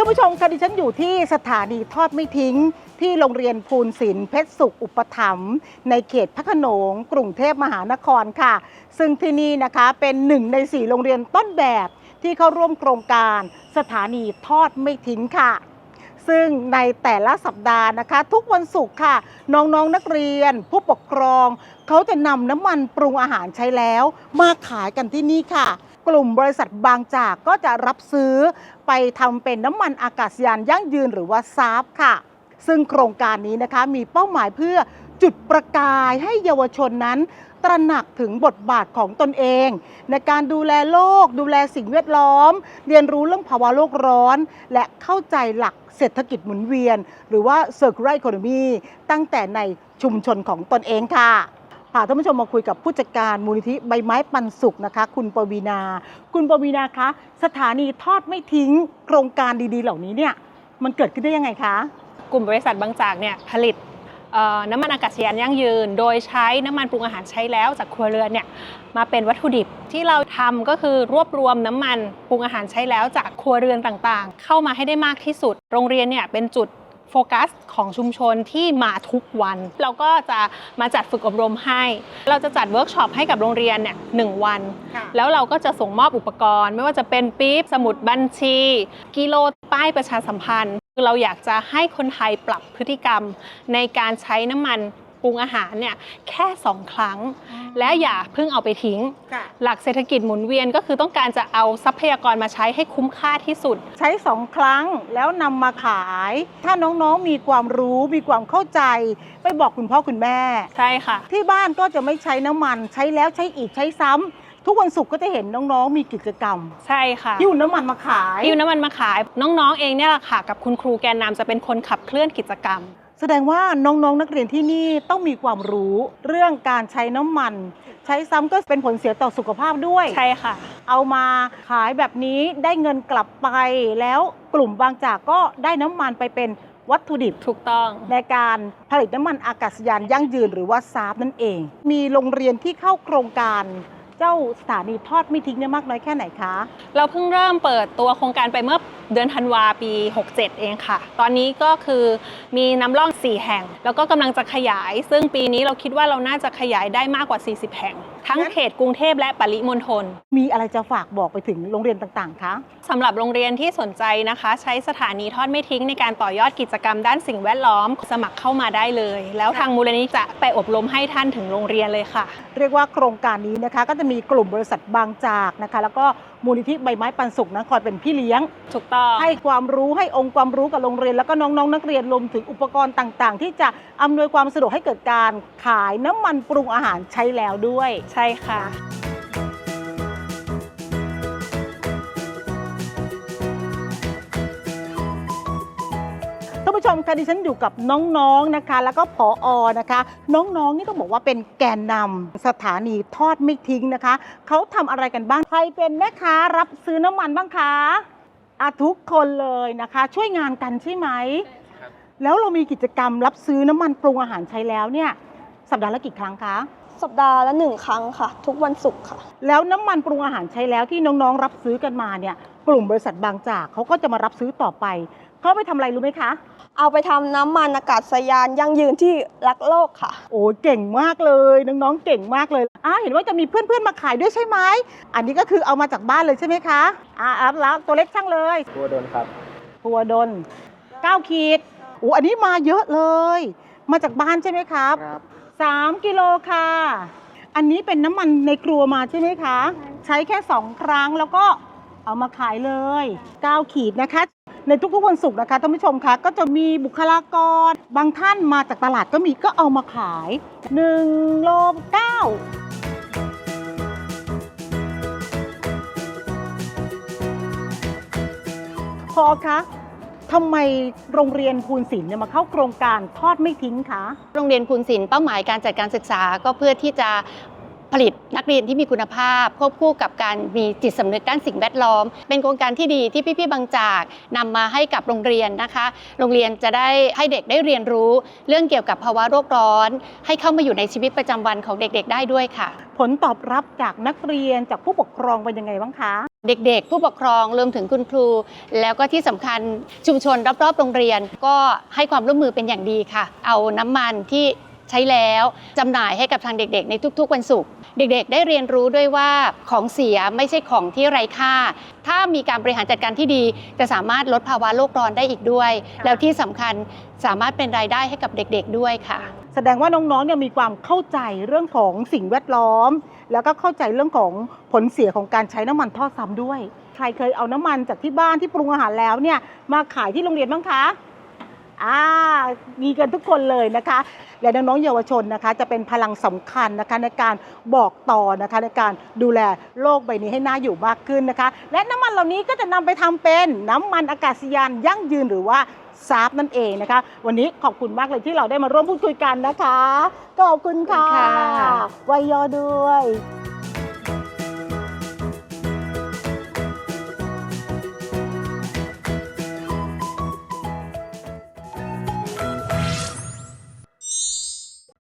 ท่านผู้ชมคะดิฉันอยู่ที่สถานีทอดไม่ทิ้ง ที่โรงเรียนภูนศิลป์เพชรสุขอุปถัมภ์ในเขตพระโขนงกรุงเทพมหานครค่ะ ซึ่งที่นี่นะคะเป็นหนึ่งในสี่โรงเรียนต้นแบบที่เข้าร่วมโครงการสถานีทอดไม่ทิ้งค่ะ ซึ่งในแต่ละสัปดาห์นะคะ ทุกวันศุกร์ค่ะ น้องๆนนักเรียน ผู้ปกครอง เขาจะนำน้ำมันปรุงอาหารใช้แล้ว มาขายกันที่นี่ค่ะ กลุ่มบริษัทบางจากก็จะรับซื้อไปทำเป็นน้ำมันอากาศยานยั่งยืนหรือว่าซาฟค่ะ ซึ่งโครงการนี้นะคะมีเป้าหมายเพื่อ จุดประกายให้เยาวชนนั้น ตระหนักถึงบทบาทของตนเอง ในการดูแลโลก ดูแลสิ่งแวดล้อม เรียนรู้เรื่องภาวะโลกร้อน และเข้าใจหลักเศรษฐกิจหมุนเวียน หรือว่า circular economy ตั้งแต่ในชุมชนของตนเองค่ะพาท่านผู้ชมมาคุยกับผู้จัดการมูลนิธิใบไม้ปันสุขนะคะ คุณปวีนา คุณปวีนาคะ สถานีทอดไม่ทิ้งโครงการดีๆ เหล่านี้เนี่ยมันเกิดขึ้นได้ยังไงคะ กลุ่มบริษัทบางจากเนี่ยผลิต น้ำมันอากาศยานยั่งยืน โดยใช้น้ำมันปรุงอาหารใช้แล้วจากครัวเรือนเนี่ยมาเป็นวัตถุดิบที่เราทำก็คือรวบรวมน้ำมันปรุงอาหารใช้แล้วจากครัวเรือนต่างๆ เข้ามาให้ได้มากที่สุด โรงเรียนเนี่ยเป็นจุดโฟกัสของชุมชนที่มาทุกวัน เราก็จะมาจัดฝึกอบรมให้ เราจะจัดเวิร์กช็อปให้กับโรงเรียนเนี่ยหนึ่งวัน แล้วเราก็จะส่งมอบอุปกรณ์ ไม่ว่าจะเป็นปี๊บสมุดบัญชี กิโลป้ายประชาสัมพันธ์ คือเราอยากจะให้คนไทยปรับพฤติกรรมในการใช้น้ำมันปรุงอาหารเนี่ยแค่สองครั้ง และอย่าเพิ่งเอาไปทิ้งค่ะหลักเศรษฐกิจหมุนเวียนก็คือต้องการจะเอาทรัพยากรมาใช้ให้คุ้มค่าที่สุด ใช้สองครั้งแล้วนำมาขาย ถ้าน้องๆมีความรู้มีความเข้าใจ ไปบอกคุณพ่อคุณแม่ ใช่ค่ะ ที่บ้านก็จะไม่ใช้น้ำมันใช้แล้วใช้อีกใช้ซ้ำ ทุกวันศุกร์ก็จะเห็นน้องๆ มีกิจกรรมใช่ค่ะหิ้วน้ำมันมาขาย หิ้วน้ำมันมาขาย น้องๆเองเนี่ยแหละค่ะกับคุณครูแกนนำจะเป็นคนขับเคลื่อนกิจกรรม แสดงว่าน้องๆ นักเรียนที่นี่ต้องมีความรู้เรื่องการใช้น้ำมัน ใช้ซ้ำก็เป็นผลเสียต่อสุขภาพด้วย ใช่ค่ะ เอามาขายแบบนี้ได้เงินกลับไป แล้วกลุ่มบางจากก็ได้น้ำมันไปเป็นวัตถุดิบถูกต้องในการผลิตน้ำมันอากาศยานยั่งยืนหรือว่าซาฟนั่นเอง มีโรงเรียนที่เข้าโครงการ เจ้าสถานีทอดไม่ทิ้งเนี่ยมากน้อยแค่ไหนคะ เราเพิ่งเริ่มเปิดตัวโครงการไปเมื่อเดือนธันวาปี 67 เองค่ะ ตอนนี้ก็คือมีน้ำร่อง 4 แห่ง แล้วก็กำลังจะขยาย ซึ่งปีนี้เราคิดว่าเราน่าจะขยายได้มากกว่า 40 แห่ง ทั้งเขตกรุงเทพและปริมณฑล มีอะไรจะฝากบอกไปถึงโรงเรียนต่างๆ คะสำหรับโรงเรียนที่สนใจนะคะ ใช้สถานีทอดไม่ทิ้งในการต่อยอดกิจกรรมด้านสิ่งแวดล้อม สมัครเข้ามาได้เลย แล้วทางมูลนิธิจะไปอบรมให้ท่านถึงโรงเรียนเลยค่ะ เรียกว่าโครงการนี้นะคะ ก็จะมีกลุ่มบริษัทบางจากนะคะ แล้วก็มูลนิธิใบไม้ปันสุขนะคอยเป็นพี่เลี้ยง ถูกต้องให้ความรู้ให้องค์ความรู้กับโรงเรียน แล้วก็น้องๆ นักเรียนรวมถึงอุปกรณ์ต่างๆ ที่จะอำนวยความสะดวกให้เกิดการขายน้ำมันปรุงอาหารใช้แล้วด้วยใช่ค่ะท่านผู้ชมคะดิฉันอยู่กับน้องๆนะคะ แล้วก็ผออนะคะ น้องๆนี่ต้องบอกว่าเป็นแกนนำสถานีทอดไม่ทิ้งนะคะเขาทำอะไรกันบ้างใครเป็นแม่ค้ารับซื้อน้ำมันบ้างคะอะทุกคนเลยนะคะ ช่วยงานกันใช่ไหมแล้วเรามีกิจกรรมรับซื้อน้ำมันปรุงอาหารใช้แล้วเนี่ยสัปดาห์ละกี่ครั้งคะ สัปดาห์ละหนึ่งครั้งค่ะ ทุกวันศุกร์ค่ะ แล้วน้ำมันปรุงอาหารใช้แล้วที่น้องๆ รับซื้อกันมาเนี่ย กลุ่มบริษัทบางจากเขาก็จะมารับซื้อต่อไป เขาไปทำอะไรรู้ไหมคะ เอาไปทำน้ำมันอากาศยานยั่งยืนที่รักโลกค่ะ โอ้เก่งมากเลยน้องๆเก่งมากเลยอ่าเห็นว่าจะมีเพื่อนๆมาขายด้วยใช่ไหมอันนี้ก็คือเอามาจากบ้านเลยใช่ไหมคะอ่ารับแล้วตัวเล็กช่างเลยตัวโดนครับหัวดน9ขีดโอ้อันนี้มาเยอะเลย มาจากบ้านใช่ไหมครับ ครับ 3 กิโลค่ะ อันนี้เป็นน้ำมันในครัวมาใช่ไหมคะ ใช้แค่ 2 ครั้งแล้วก็เอามาขายเลย 9 ขีดนะคะ ในทุกๆวันศุกร์นะคะท่านผู้ชมคะก็จะมีบุคลากร บางท่านมาจากตลาดก็มีก็เอามาขาย1โล9พอคะ ทำไมโรงเรียนภูนศิลป์เนี่ยมาเข้าโครงการทอดไม่ทิ้งคะ โรงเรียนภูนศิลป์เป้าหมายการจัดการศึกษาก็เพื่อที่จะผลิตนักเรียนที่มีคุณภาพ ควบคู่กับการมีจิตสำนึกด้านสิ่งแวดล้อม เป็นโครงการที่ดีที่พี่ๆบางจากนำมาให้กับโรงเรียนนะคะ โรงเรียนจะได้ให้เด็กได้เรียนรู้ เรื่องเกี่ยวกับภาวะโลกร้อน ให้เข้ามาอยู่ในชีวิตประจำวันของเด็กๆ ได้ด้วยค่ะ ผลตอบรับจากนักเรียนจากผู้ปกครองเป็นยังไงบ้างคะ เด็กๆ ผู้ปกครองรวมถึงคุณครู แล้วก็ที่สำคัญชุมชนรอบๆโรงเรียน ก็ให้ความร่วมมือเป็นอย่างดีค่ะ เอาน้ำมันที่ ใช้แล้วจำหน่ายให้กับทางเด็กๆ ในทุกๆ วันศุกร์เด็กๆ ได้เรียนรู้ด้วยว่าของเสียไม่ใช่ของที่ไร้ค่า ถ้ามีการบริหารจัดการที่ดี จะสามารถลดภาวะโลกร้อนได้อีกด้วย แล้วที่สำคัญสามารถเป็นรายได้ให้กับเด็กๆด้วยค่ะ แสดงว่าน้องๆเนี่ยมีความเข้าใจเรื่องของสิ่งแวดล้อม แล้วก็เข้าใจเรื่องของผลเสียของการใช้น้ำมันทอดซ้ำด้วย ใครเคยเอาน้ำมันจากที่บ้านที่ปรุงอาหารแล้วเนี่ยมาขายที่โรงเรียนบ้างคะ อ่ามีกันทุกคนเลยนะคะ และน้องๆเยาวชนนะคะ จะเป็นพลังสำคัญนะคะในการบอกต่อนะคะในการดูแลโลกใบนี้ให้น่าอยู่มากขึ้นนะคะ และน้ำมันเหล่านี้ก็จะนำไปทำเป็นน้ำมันอากาศยานยั่งยืนหรือว่าซาฟนั่นเองนะคะ วันนี้ขอบคุณมากเลยที่เราได้มาร่วมพูดคุยกันนะคะขอบคุณค่ะขอบคุณค่ะวายยอด้วย